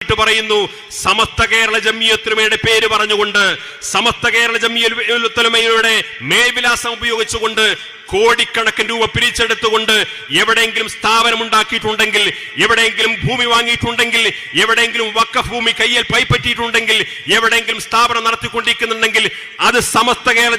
പറയുന്നു സമസ്ത കേരള ജമിയത്തുലമയുടെ പേര് പറഞ്ഞുകൊണ്ട് സമസ്ത കേരള ജമിയത്തുലമയുടെ മേൽവിലാസം ഉപയോഗിച്ചുകൊണ്ട് കോടിക്കണക്കിന് രൂപ പിരിച്ചെടുത്തുകൊണ്ട് എവിടെയെങ്കിലും സ്ഥാപനം ഉണ്ടാക്കിയിട്ടുണ്ടെങ്കിൽ എവിടെയെങ്കിലും ഭൂമി വാങ്ങിയിട്ടുണ്ടെങ്കിൽ എവിടെയെങ്കിലും വക്ക ഭൂമി കയ്യിൽ പൈപ്പറ്റിയിട്ടുണ്ടെങ്കിൽ എവിടെയെങ്കിലും സ്ഥാപനം നടത്തിക്കൊണ്ടിരിക്കുന്നുണ്ടെങ്കിൽ അത് സമസ്ത കേരള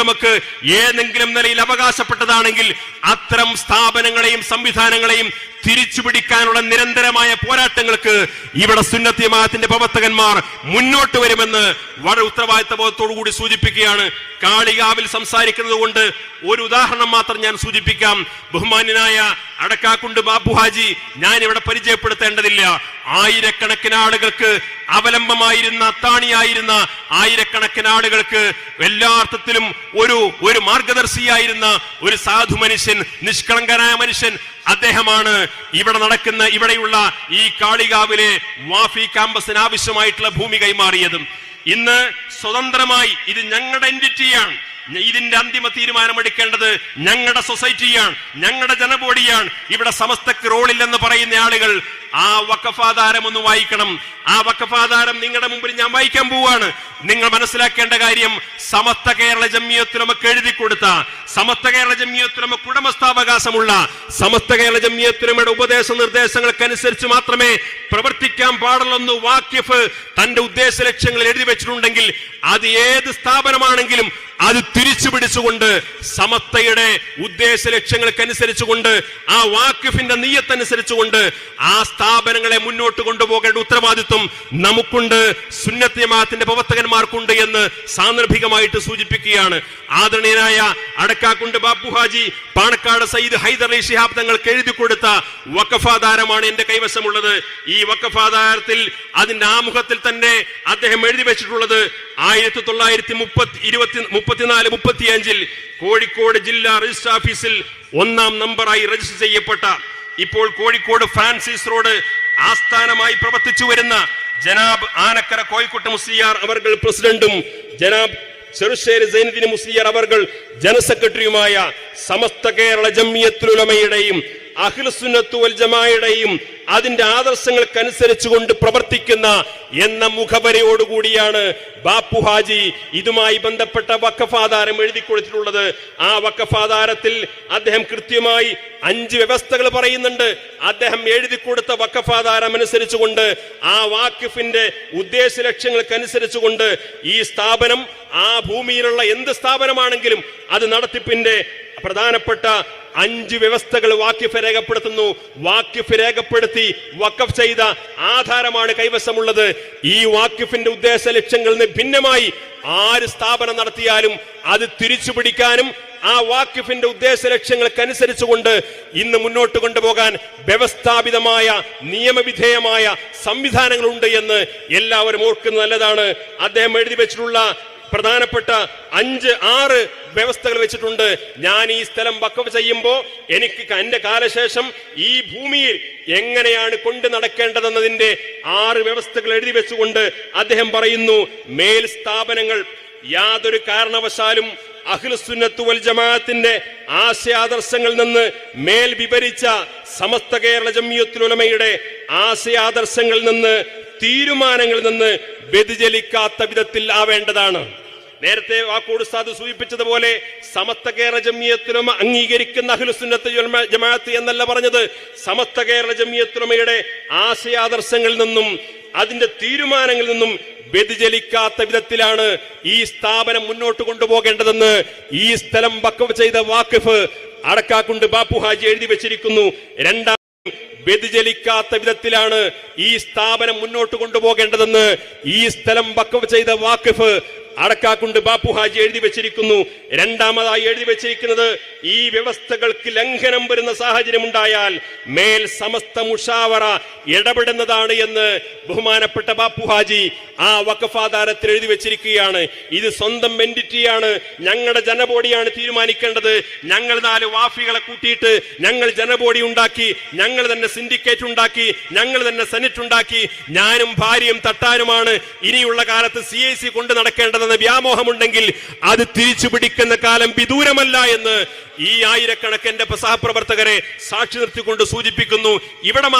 നമുക്ക് ഏതെങ്കിലും നിലയിൽ അവകാശപ്പെട്ടതാണെങ്കിൽ അത്തരം സ്ഥാപനങ്ങളെയും സംവിധാനങ്ങളെയും തിരിച്ചുപിടിക്കാനുള്ള നിരന്തരമായ പോരാട്ടങ്ങൾക്ക് ഇവിടെ സുന്നത്തി ജമാഅത്തിന്റെ പ്രവർത്തകന്മാർ മുന്നോട്ട് വരുമെന്ന് വളരെ ഉത്തരവാദിത്ത ബോധത്തോടു കൂടി സൂചിപ്പിക്കുകയാണ്. കാളികാവിൽ സംസാരിക്കുന്നത് കൊണ്ട് ഒരു ഉദാഹരണം മാത്രം ഞാൻ സൂചിപ്പിക്കാം. ബഹുമാന്യനായ അടക്കാക്കുണ്ട് ബാബു ഹാജി ഞാൻ ഇവിടെ പരിചയപ്പെടുത്തേണ്ടതില്ല. ആയിരക്കണക്കിന് ആളുകൾക്ക് അവലംബമായിരുന്ന അത്താണിയായിരുന്ന ആയിരക്കണക്കിന് ആളുകൾക്ക് എല്ലാ അർത്ഥത്തിലും ഒരു ഒരു മാർഗദർശിയായിരുന്ന ഒരു സാധു മനുഷ്യൻ നിഷ്കളങ്കനായ മനുഷ്യൻ അദ്ദേഹമാണ്. ഇവിടെ നടക്കുന്ന ഇവിടെയുള്ള ഈ കാളികാവിലെ വാഫി ക്യാമ്പസിന് ആവശ്യമായിട്ടുള്ള ഭൂമി കൈമാറിയതും. ഇന്ന് സ്വതന്ത്രമായി ഇത് ഞങ്ങളുടെ എന്റിറ്റിയാണ് ഇതിന്റെ അന്തിമ തീരുമാനമെടുക്കേണ്ടത് ഞങ്ങളുടെ സൊസൈറ്റിയാണ് ഞങ്ങളുടെ ജനബോഡിയാണ്. ഇവിടെ സമസ്തക്ക് റോളില്ലെന്ന് പറയുന്ന ആളുകൾ ആ വക്കഫാധാരം ഒന്ന് വായിക്കണം. ആ വക്കഫാധാരം നിങ്ങളുടെ മുമ്പിൽ ഞാൻ വായിക്കാൻ പോവാണ്. നിങ്ങൾ മനസ്സിലാക്കേണ്ട കാര്യം സമസ്ത കേരള ജമ്മിയത്തുലമക്ക് എഴുതി കൊടുത്ത സമസ്ത കേരള ജമ്മിയത്തുലമക്ക് ഉടമസ്ഥാവകാശമുള്ള സമസ്ത കേരള ജമ്മിയത്തുലമയുടെ ഉപദേശ നിർദ്ദേശങ്ങൾക്കനുസരിച്ച് മാത്രമേ പ്രവർത്തിക്കാൻ പാടുള്ളെന്ന് വാക്യഫ് തന്റെ ഉദ്ദേശ ലക്ഷ്യങ്ങൾ എഴുതി വെച്ചിട്ടുണ്ടെങ്കിൽ അത് ഏത് സ്ഥാപനമാണെങ്കിലും അത് തിരിച്ചു പിടിച്ചുകൊണ്ട് സമത്തയുടെ ഉദ്ദേശ ലക്ഷ്യങ്ങൾക്കനുസരിച്ചുകൊണ്ട് ആ വാക്കിഫിന്റെ നീയത്തനുസരിച്ചുകൊണ്ട് ആ സ്ഥാപനങ്ങളെ മുന്നോട്ട് കൊണ്ടുപോകേണ്ട ഉത്തരവാദിത്വം നമുക്കുണ്ട് സുന്നത്യമാത്തിന്റെ പ്രവർത്തകന്മാർക്കുണ്ട് എന്ന് സാന്ദർഭികമായിട്ട് സൂചിപ്പിക്കുകയാണ്. ആദരണീയനായ അടക്കാക്കുണ്ട് ബാപ്പു ഹാജി. പാണക്കാട് സയ്യിദ് ഹൈദർ അലി ഷിഹാബ് തങ്ങൾക്ക് എഴുതി കൊടുത്ത വക്കഫാധാരമാണ് എന്റെ കൈവശമുള്ളത്. ഈ വക്കഫാധാരത്തിൽ അതിന്റെ ആമുഖത്തിൽ തന്നെ അദ്ദേഹം എഴുതി വെച്ചിട്ടുള്ളത് ആയിരത്തി തൊള്ളായിരത്തി മുപ്പത്തി ഇരുപത്തി മുപ്പത്തിനാല് മുപ്പത്തിയഞ്ചിൽ കോഴിക്കോട് ജില്ലാ രജിസ്റ്റർ ഓഫീസിൽ ഒന്നാം നമ്പറായി രജിസ്റ്റർ ചെയ്യപ്പെട്ട ഇപ്പോൾ കോഴിക്കോട് ഫ്രാൻസിസ് റോഡ് ആസ്ഥാനമായി പ്രവർത്തിച്ചു വരുന്ന ജനാബ് ആനക്കര കോഴിക്കോട്ട് മുസ്ലിയാർ അവർ പ്രസിഡന്റും ജനാബ് ചെറുശ്ശേരി സൈനുദ്ദീൻ മുസ്ലിയർ അവർ ജനറൽ സെക്രട്ടറിയുമായ സമസ്ത കേരള ജമ്മിയത്തുലമയുടെയും അഖിൽസുന്നത്തു വൽ ജമായുടെയും അതിന്റെ ആദർശങ്ങൾക്കനുസരിച്ചുകൊണ്ട് പ്രവർത്തിക്കുന്ന എന്ന മുഖവരയോടുകൂടിയാണ് ബാപ്പു ഹാജി ഇതുമായി ബന്ധപ്പെട്ട വക്കഫാധാരം എഴുതി കൊടുത്തിട്ടുള്ളത്. ആ വക്കഫാധാരത്തിൽ അദ്ദേഹം കൃത്യമായി അഞ്ച് വ്യവസ്ഥകൾ പറയുന്നുണ്ട്. അദ്ദേഹം എഴുതി കൊടുത്ത വക്കഫാധാരം അനുസരിച്ചുകൊണ്ട് ആ വാക്കിഫിന്റെ ഉദ്ദേശ ലക്ഷ്യങ്ങൾക്കനുസരിച്ചുകൊണ്ട് ഈ സ്ഥാപനം ആ ഭൂമിയിലുള്ള എന്ത് സ്ഥാപനമാണെങ്കിലും അത് നടത്തിപ്പിന്റെ പ്രധാനപ്പെട്ട അഞ്ച് വ്യവസ്ഥകൾ വാക്യഫ് രേഖപ്പെടുത്തുന്നു. വാക്യഫ് രേഖപ്പെടുത്തി വക്കഫ് ചെയ്ത ആധാരമാണ് കൈവശമുള്ളത്. ഈ വാക്യഫിന്റെ ഉദ്ദേശ ലക്ഷ്യങ്ങളിൽ നിന്ന് ഭിന്നമായി ആര് സ്ഥാപനം നടത്തിയാലും അത് തിരിച്ചു പിടിക്കാനും ആ വാക്യഫിന്റെ ഉദ്ദേശ ലക്ഷ്യങ്ങൾക്കനുസരിച്ചുകൊണ്ട് ഇന്ന് മുന്നോട്ട് കൊണ്ടുപോകാൻ വ്യവസ്ഥാപിതമായ നിയമവിധേയമായ സംവിധാനങ്ങളുണ്ട് എന്ന് എല്ലാവരും ഓർക്കുന്നത് നല്ലതാണ്. അദ്ദേഹം എഴുതി വെച്ചിട്ടുള്ള പ്രധാനപ്പെട്ട അഞ്ച് ആറ് വ്യവസ്ഥകൾ വെച്ചിട്ടുണ്ട്. ഞാൻ ഈ സ്ഥലം വക്കഫ് ചെയ്യുമ്പോൾ എനിക്ക് എന്റെ കാലശേഷം ഈ ഭൂമിയിൽ എങ്ങനെയാണ് കൊണ്ട് നടക്കേണ്ടതെന്നതിന്റെ ആറ് വ്യവസ്ഥകൾ എഴുതി വെച്ചുകൊണ്ട് അദ്ദേഹം പറയുന്നു മേൽ സ്ഥാപനങ്ങൾ യാതൊരു കാരണവശാലും അഖിൽസുന്നത്തുവൽ ജമാഅത്തിന്റെ ആശയാദർശങ്ങളിൽ നിന്ന് മേൽ വിവരിച്ച സമസ്ത കേരള ജമ്മിയത്തുലമയുടെ ആശയാദർശങ്ങളിൽ നിന്ന് തീരുമാനങ്ങളിൽ നിന്ന് വ്യതിചലിക്കാത്ത വിധത്തിൽ ആവേണ്ടതാണ്. നേരത്തെ വാക്കോട് സാധു സൂചിപ്പിച്ചതുപോലെ സമസ്ത കേരള ജമിയത്തുലമ അംഗീകരിക്കുന്ന അഖിലുസുന്നത്ത് ജമ- ജമാഅത്ത് എന്നല്ല പറഞ്ഞത്. സമസ്ത കേരള ജമിയത്തുലമയുടെ ആശയാദർശങ്ങളിൽ നിന്നും അതിന്റെ തീരുമാനങ്ങളിൽ നിന്നും വ്യതിചലിക്കാത്ത വിധത്തിലാണ് ഈ സ്ഥാപനം മുന്നോട്ട് കൊണ്ടുപോകേണ്ടതെന്ന് ഈ സ്ഥലം വക്കഫ് ചെയ്ത വാക്കിഫ് അടക്കാക്കുണ്ട് ബാപ്പു ഹാജി എഴുതി വെച്ചിരിക്കുന്നു. രണ്ടാം വ്യതിചലിക്കാത്ത വിധത്തിലാണ് ഈ സ്ഥാപനം മുന്നോട്ട് കൊണ്ടുപോകേണ്ടതെന്ന് ഈ സ്ഥലം വക്കഫ് ചെയ്ത വാക്കിഫ് അടക്കാക്കുണ്ട് ബാപ്പു ഹാജി എഴുതി വെച്ചിരിക്കുന്നു. രണ്ടാമതായി എഴുതി വെച്ചിരിക്കുന്നത് ഈ വ്യവസ്ഥകൾക്ക് ലംഘനം വരുന്ന സാഹചര്യം ഉണ്ടായാൽ മേൽ സമസ്ത മുഷാവറ ഇടപെടുന്നതാണ് എന്ന് ബഹുമാനപ്പെട്ട ബാപ്പു ഹാജി ആ വക്കഫാധാരത്തിൽ എഴുതി വെച്ചിരിക്കുകയാണ്. ഇത് സ്വന്തം എന്റിറ്റിയാണ് ഞങ്ങളുടെ ജനബോഡിയാണ് തീരുമാനിക്കേണ്ടത്. ഞങ്ങൾ നാല് വാഫികളെ കൂട്ടിയിട്ട് ഞങ്ങൾ ജനബോഡി ഉണ്ടാക്കി ഞങ്ങൾ തന്നെ സിൻഡിക്കേറ്റ് ഉണ്ടാക്കി ഞങ്ങൾ തന്നെ സെനറ്റ് ഉണ്ടാക്കി. ഞാനും ഭാര്യയും തട്ടാനുമാണ് ഇനിയുള്ള കാലത്ത് സി ഐ സി കൊണ്ട് നടക്കേണ്ടതെന്ന വ്യാമോഹമുണ്ടെങ്കിൽ അത് തിരിച്ചു പിടിക്കുന്ന കാലം വിദൂരമല്ല എന്ന് ഈ ആയിരക്കണക്കിന്റെ സഹപ്രവർത്തകരെ സാക്ഷി നിർത്തിക്കൊണ്ട് സൂചിപ്പിക്കുന്നു. ഇവിടെ